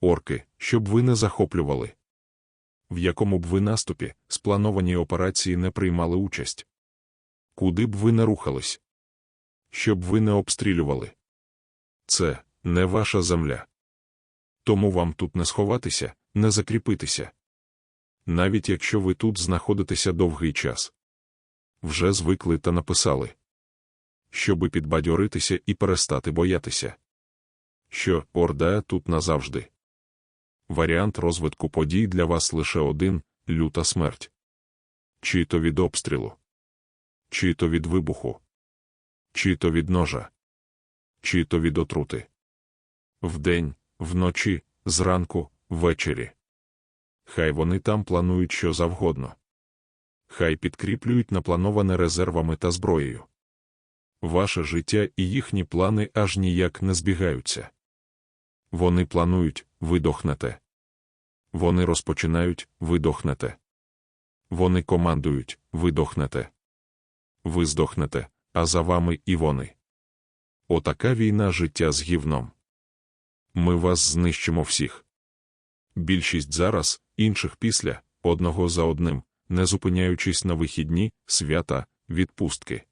орки, щоб ви не захоплювали. В якому б ви наступі, спланованій операції не приймали участь. Куди б ви не рухались? Щоб ви не обстрілювали. Це не ваша земля. Тому вам тут не сховатися, не закріпитися. Навіть якщо ви тут знаходитеся довгий час. Вже звикли та написали. Щоби підбадьоритися і перестати боятися. Що Орда тут назавжди. Варіант розвитку подій для вас лише один люта смерть. Чи то від обстрілу, чи то від вибуху, чи то від ножа, чи то від отрути. Вдень, вночі, зранку, ввечері. Хай вони там планують що завгодно. Хай підкріплюють наплановане резервами та зброєю. Ваше життя і їхні плани аж ніяк не збігаються. Вони планують, ви дохнете. Вони розпочинають, ви дохнете. Вони командують, ви дохнете. Ви здохнете, а за вами і вони. Отака війна життя з гівном. Ми вас знищимо всіх. Більшість зараз, інших після, одного за одним, не зупиняючись на вихідні, свята, відпустки.